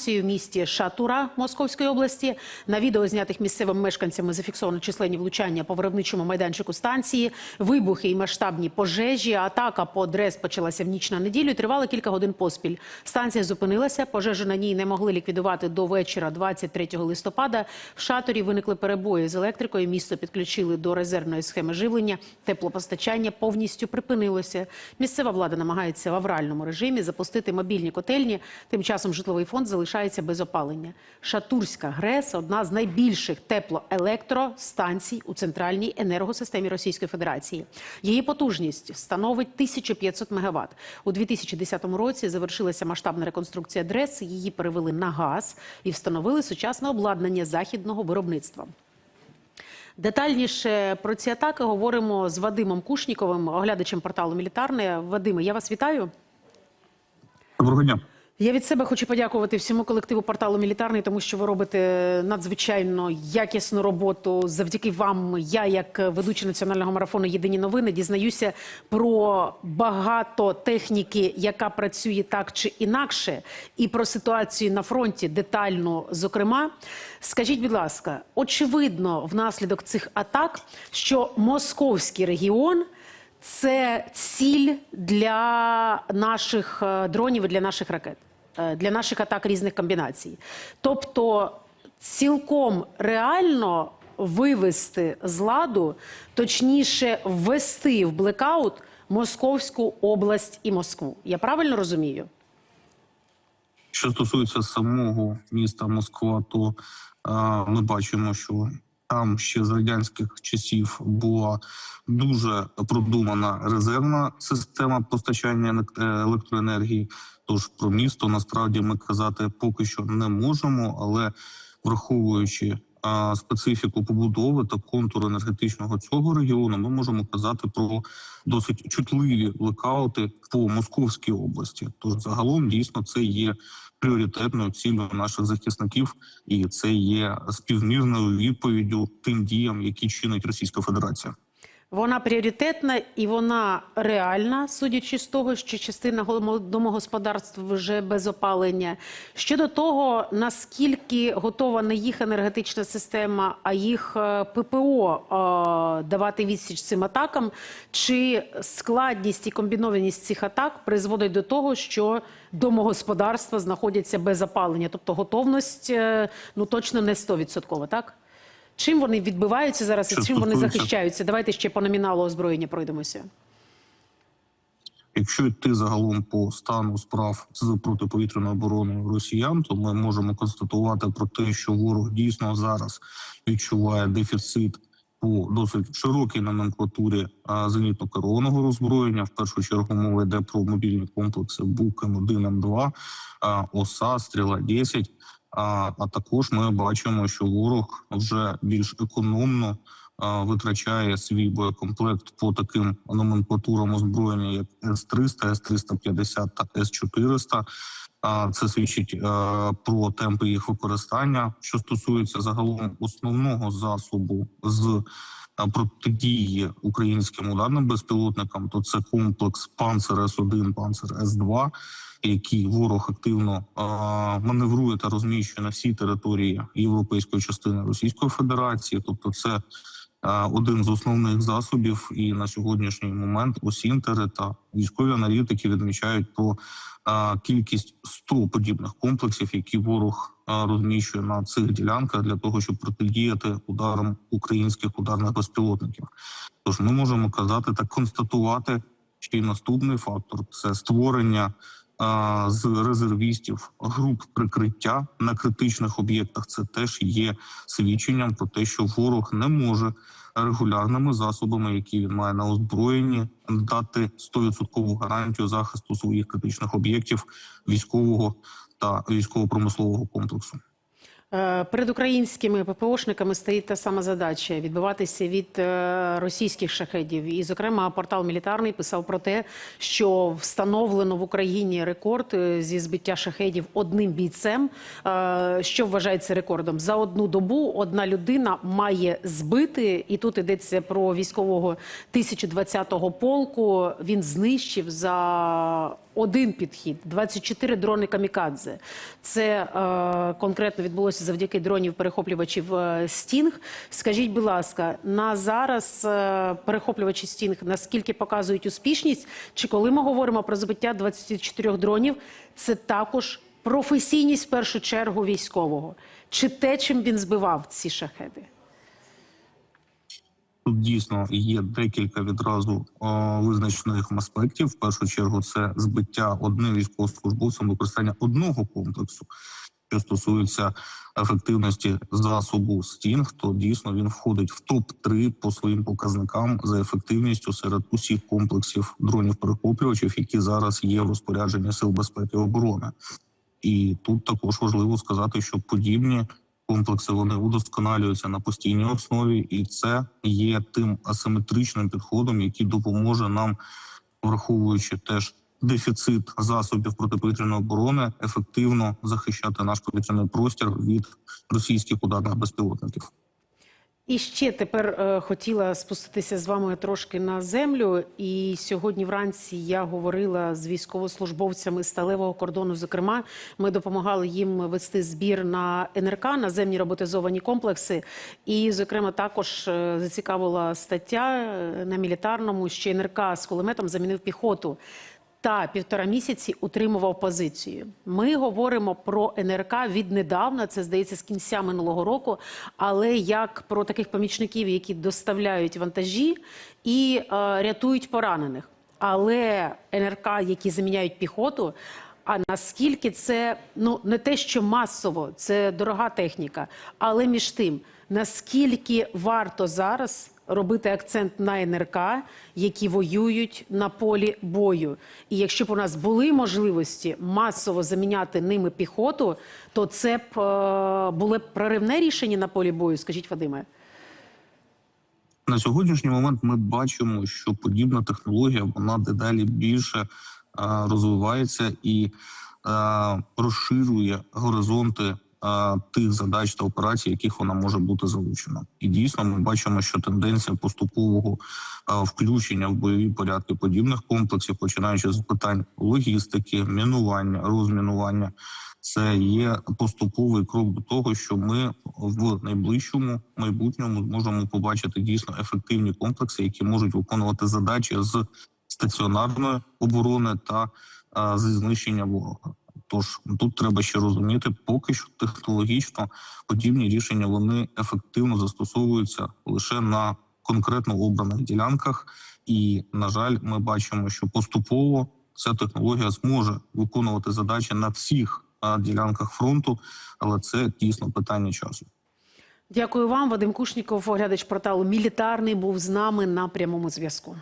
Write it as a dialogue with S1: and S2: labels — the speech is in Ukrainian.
S1: станцію в місті Шатура Московської області. На відео, знятих місцевими мешканцями, зафіксовано численні влучання по виробничому майданчику станції, вибухи і масштабні пожежі. Атака по ДРЕС почалася в ніч на неділю. Тривала кілька годин поспіль. Станція зупинилася. Пожежу на ній не могли ліквідувати до вечора, 23 листопада. В шаторі виникли перебої з електрикою. Місто підключили до резервної схеми живлення. Теплопостачання повністю припинилося. Місцева влада намагається в авральному режимі запустити мобільні котельні. Тим часом житловий фонд залишається без опалення. Шатурська ГРЕС одна з найбільших теплоелектростанцій у центральній енергосистемі Російської Федерації. Її потужність становить 1500 МВт. У 2010 році завершилася масштабна реконструкція ДРЕС. Її перевели на газ і встановили сучасне обладнання західного виробництва. Детальніше про ці атаки говоримо з Вадимом Кушніковим, оглядачем порталу Мілітарне. Вадиме, я вас вітаю.
S2: Доброго дня.
S1: Я від себе хочу подякувати всьому колективу порталу Мілітарний, тому що ви робите надзвичайно якісну роботу. Завдяки вам, я, як ведучий національного марафону Єдині новини, дізнаюся про багато техніки, яка працює так чи інакше, і про ситуацію на фронті детально. Зокрема, скажіть, будь ласка, очевидно, внаслідок цих атак, що московський регіон. Це ціль для наших е, дронів і для наших ракет, е, для наших атак різних комбінацій. Тобто, цілком реально вивести з ладу, точніше, ввести в блекаут Московську область і Москву. Я правильно розумію?
S2: Що стосується самого міста Москва, то е, ми бачимо, що там ще з радянських часів була дуже продумана резервна система постачання е, електроенергії. Тож про місто насправді ми казати поки що не можемо, але враховуючи специфіку побудови та контур енергетичного цього регіону, ми можемо казати про досить чутливі лекаути по Московській області. Тож загалом дійсно це є пріоритетною ціллю наших захисників, і це є співмірною відповіддю тим діям, які чинить Російська Федерація.
S1: Вона пріоритетна і вона реальна, судячи з того, що частина домогосподарств вже без опалення. Щодо того, наскільки готова не їх енергетична система, а їх е, ППО е, давати відсіч цим атакам, чи складність і комбінованість цих атак призводить до того, що домогосподарства знаходяться без опалення, тобто готовність е, ну точно не 100%, так? Чим вони відбиваються зараз і чим вони захищаються? Давайте ще по номіналу озброєння пройдемося.
S2: Якщо йти загалом по стану справ з протиповітряною обороною росіян, то ми можемо констатувати про те, що ворог дійсно зараз відчуває дефіцит по досить широкій номенклатурі зенітно-керованого роззброєння. В першу чергу мова йде про мобільні комплекси БУК М1, М2, ОСА, Стріла 10 А, також ми бачимо, що ворог вже більш економно витрачає свій боєкомплект по таким номенклатурам озброєння, як С-300, С-350 та С-400. А, Це свідчить е, про темпи їх використання. Що стосується загалом основного засобу з е, протидії українським ударним безпілотникам, то це комплекс Панцер С-1, Панцер С-2, який ворог активно е, маневрує та розміщує на всій території європейської частини Російської Федерації. Тобто, це один з основних засобів, і на сьогоднішній момент осінтери та військові аналітики відмічають про кількість 100 подібних комплексів, які ворог розміщує на цих ділянках для того, щоб протидіяти ударам українських ударних безпілотників. Тож ми можемо казати та констатувати, що й наступний фактор це створення з резервістів груп прикриття на критичних об'єктах. Це теж є свідченням про те, що ворог не може регулярними засобами, які він має на озброєнні, дати 100% гарантію захисту своїх критичних об'єктів військового та військово-промислового комплексу.
S1: Е, Перед українськими ППОшниками стоїть та сама задача відбиватися від е, російських шахедів. І, зокрема, портал мілітарний писав про те, що встановлено в Україні рекорд е, зі збиття шахедів одним бійцем. Що вважається рекордом? За одну добу одна людина має збити, і тут йдеться про військового 1020-го полку. Він знищив за один підхід, 24 дрони камікадзе. Це е, конкретно відбулося завдяки дронів перехоплювачів е, Стінг. Скажіть, будь ласка, на зараз е, перехоплювачі Стінг наскільки показують успішність? Чи коли ми говоримо про збиття 24 дронів, це також професійність в першу чергу військового? Чи те, чим він збивав ці шахеди?
S2: Тут дійсно є декілька відразу е, визначених аспектів. В першу чергу, це збиття одним військовослужбовцем використання одного комплексу. Що стосується ефективності засобу Стінг, то дійсно він входить в топ 3 по своїм показникам за ефективністю серед усіх комплексів дронів перехоплювачів, які зараз є в розпорядженні сил безпеки і оборони. І тут також важливо сказати, що подібні комплекси вони удосконалюються на постійній основі, і це є тим асиметричним підходом, який допоможе нам, враховуючи теж дефіцит засобів протиповітряної оборони, ефективно захищати наш повітряний простір від російських ударних безпілотників.
S1: І ще тепер е, хотіла спуститися з вами трошки на землю. І сьогодні вранці я говорила з військовослужбовцями сталевого кордону. Зокрема, ми допомагали їм вести збір на НРК, наземні роботизовані комплекси. І, зокрема, також е, зацікавила стаття е, на мілітарному, що НРК з кулеметом замінив піхоту. Та півтора місяці утримував позицію. Ми говоримо про НРК віднедавна, це здається з кінця минулого року. Але як про таких помічників, які доставляють вантажі і е, рятують поранених. Але НРК, які заміняють піхоту. А наскільки це ну не те, що масово, це дорога техніка, але між тим, наскільки варто зараз робити акцент на НРК, які воюють на полі бою. І якщо б у нас були можливості масово заміняти ними піхоту, то це б е, було б проривне рішення на полі бою. Скажіть, Вадиме.
S2: На сьогоднішній момент ми бачимо, що подібна технологія вона дедалі більше е, розвивається і е, розширює горизонти тих задач та операцій, яких вона може бути залучена. І дійсно ми бачимо, що тенденція поступового включення в бойові порядки подібних комплексів, починаючи з питань логістики, мінування, розмінування. Це є поступовий крок до того, що ми в найближчому майбутньому зможемо побачити дійсно ефективні комплекси, які можуть виконувати задачі з стаціонарної оборони та зі знищення ворога. Тож тут треба ще розуміти, поки що технологічно подібні рішення вони ефективно застосовуються лише на конкретно обраних ділянках, і на жаль, ми бачимо, що поступово ця технологія зможе виконувати задачі на всіх ділянках фронту, але це дійсно питання часу.
S1: Дякую вам, Вадим Кушніков, оглядач порталу Мілітарний, був з нами на прямому зв'язку.